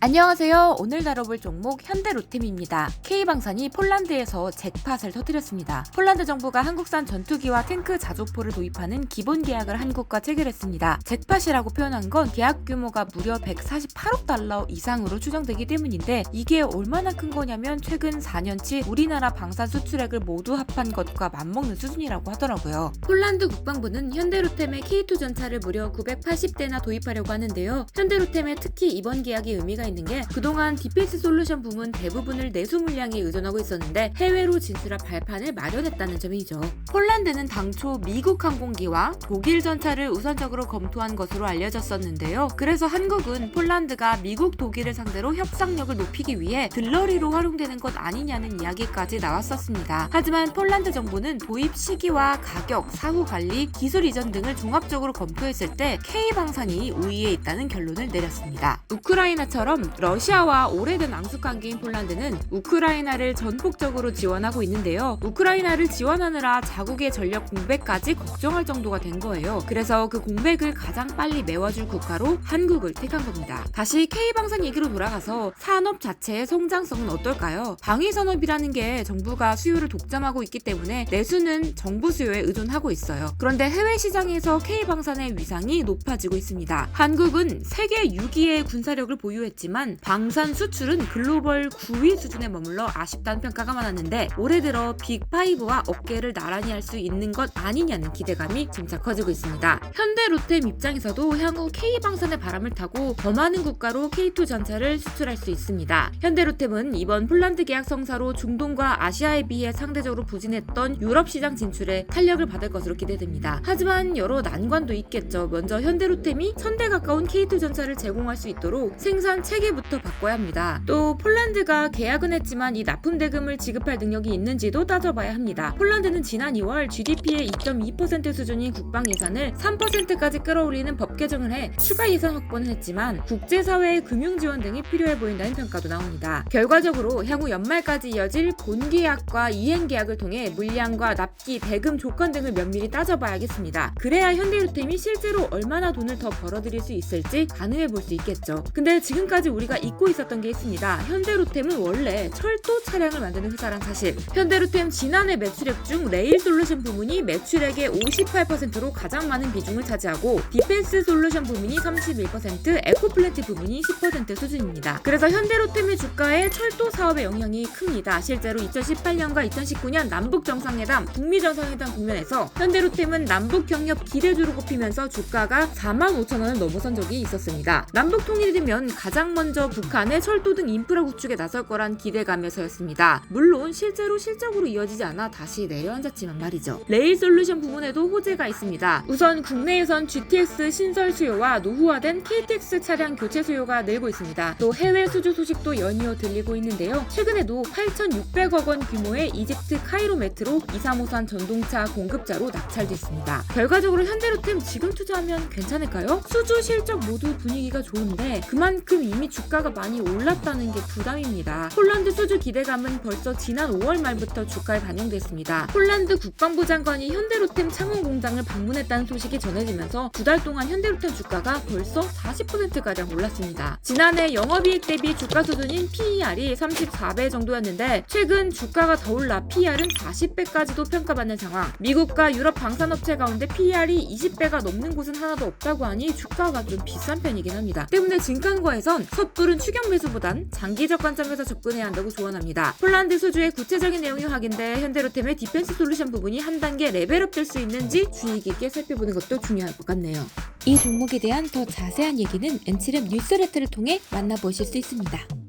안녕하세요. 오늘 다뤄볼 종목 현대로템입니다. K방산이 폴란드에서 잭팟을 터뜨렸습니다. 폴란드 정부가 한국산 전투기와 탱크 자주포를 도입하는 기본 계약을 한국과 체결했습니다. 잭팟이라고 표현한 건 계약 규모가 무려 148억 달러 이상으로 추정되기 때문인데 이게 얼마나 큰 거냐면 최근 4년치 우리나라 방산 수출액을 모두 합한 것과 맞먹는 수준이라고 하더라고요. 폴란드 국방부는 현대로템의 K2 전차를 무려 980대나 도입하려고 하는데요. 현대로템의 특히 이번 계약이 의미가 있는 게 그동안 디펜스 솔루션 부문 대부분을 내수 물량에 의존하고 있었는데 해외로 진출할 발판을 마련했다는 점이죠. 폴란드는 당초 미국 항공기와 독일 전차를 우선적으로 검토한 것으로 알려졌었는데요. 그래서 한국은 폴란드가 미국, 독일을 상대로 협상력을 높이기 위해 들러리로 활용되는 것 아니냐는 이야기까지 나왔었습니다. 하지만 폴란드 정부는 도입 시기와 가격, 사후 관리, 기술 이전 등을 종합적으로 검토했을 때 K 방산이 우위에 있다는 결론을 내렸습니다. 우크라이나처럼 러시아와 오래된 앙숙 관계인 폴란드는 우크라이나를 전폭적으로 지원하고 있는데요. 우크라이나를 지원하느라 자국의 전력 공백까지 걱정할 정도가 된 거예요. 그래서 그 공백을 가장 빨리 메워줄 국가로 한국을 택한 겁니다. 다시 K 방산 얘기로 돌아가서 산업 자체의 성장성은 어떨까요? 방위 산업이라는 게 정부가 수요를 독점하고 있기 때문에 내수는 정부 수요에 의존하고 있어요. 그런데 해외 시장에서 K 방산의 위상이 높아지고 있습니다. 한국은 세계 6위의 군사력을 보유했지만 방산 수출은 글로벌 9위 수준에 머물러 아쉽다는 평가가 많았는데 올해 들어 빅5와 어깨를 나란히 할 수 있는 것 아니냐는 기대감이 점차 커지고 있습니다. 현대 로템 입장에서도 향후 K방산의 바람을 타고 더 많은 국가로 K2 전차를 수출할 수 있습니다. 현대로템은 이번 폴란드 계약 성사로 중동과 아시아에 비해 상대적으로 부진했던 유럽 시장 진출에 탄력을 받을 것으로 기대됩니다. 하지만 여러 난관도 있겠죠. 먼저 현대로템이 1000대 가까운 K2 전차를 제공할 수 있도록 생산 체계 부터 바꿔야 합니다. 또 폴란드가 계약은 했지만 이 납품 대금을 지급할 능력이 있는지도 따져봐야 합니다. 폴란드는 지난 2월 GDP의 2.2% 수준인 국방 예산을 3%까지 끌어올리는 법 개정을 해 추가 예산 확보는 했지만 국제사회의 금융 지원 등이 필요해 보인다는 평가도 나옵니다. 결과적으로 향후 연말까지 이어질 본계약과 이행계약을 통해 물량과 납기, 대금 조건 등을 면밀히 따져봐야겠습니다. 그래야 현대유템이 실제로 얼마나 돈을 더 벌어들일 수 있을지 가늠해 볼 수 있겠죠. 근데 지금까지 우리가 잊고 있었던 게 있습니다. 현대로템은 원래 철도 차량을 만드는 회사란 사실. 현대로템 지난해 매출액 중 레일 솔루션 부문이 매출액의 58%로 가장 많은 비중을 차지하고 디펜스 솔루션 부문이 31%, 에코플랜트 부문이 10% 수준입니다. 그래서 현대로템의 주가에 철도 사업의 영향이 큽니다. 실제로 2018년과 2019년 남북 정상회담, 북미 정상회담 국면에서 현대로템은 남북 경협 기대주로 꼽히면서 주가가 4만 5천 원을 넘어선 적이 있었습니다. 남북 통일이 되면 가장 먼저 북한의 철도 등 인프라 구축에 나설 거란 기대감에서였습니다. 물론 실제로 실적으로 이어지지 않아 다시 내려앉았지만 말이죠. 레일 솔루션 부문에도 호재가 있습니다. 우선 국내에선 GTX 신설 수요와 노후화된 KTX 차량 교체 수요가 늘고 있습니다. 또 해외 수주 소식도 연이어 들리고 있는데요. 최근에도 8,600억 원 규모의 이집트 카이로 메트로 235산 전동차 공급자로 낙찰됐습니다. 결과적으로 현대로템 지금 투자하면 괜찮을까요? 수주 실적 모두 분위기가 좋은데 그만큼 이미 주가가 많이 올랐다는 게 부담입니다. 폴란드 수주 기대감은 벌써 지난 5월 말부터 주가에 반영됐습니다. 폴란드 국방부 장관이 현대로템 창원 공장을 방문했다는 소식이 전해지면서 두 달 동안 현대로템 주가가 벌써 40%가량 올랐습니다. 지난해 영업이익 대비 주가 수준인 PER이 34배 정도였는데 최근 주가가 더 올라 PER은 40배까지도 평가받는 상황. 미국과 유럽 방산업체 가운데 PER이 20배가 넘는 곳은 하나도 없다고 하니 주가가 좀 비싼 편이긴 합니다. 때문에 진간거에선 섣부른 추격 매수보단 장기적 관점에서 접근해야 한다고 조언합니다. 폴란드 수주의 구체적인 내용이 확인돼 현대로템의 디펜스 솔루션 부분이 한 단계 레벨업 될 수 있는지 주의 깊게 살펴보는 것도 중요할 것 같네요. 이 종목에 대한 더 자세한 얘기는 엔치름 뉴스레터를 통해 만나보실 수 있습니다.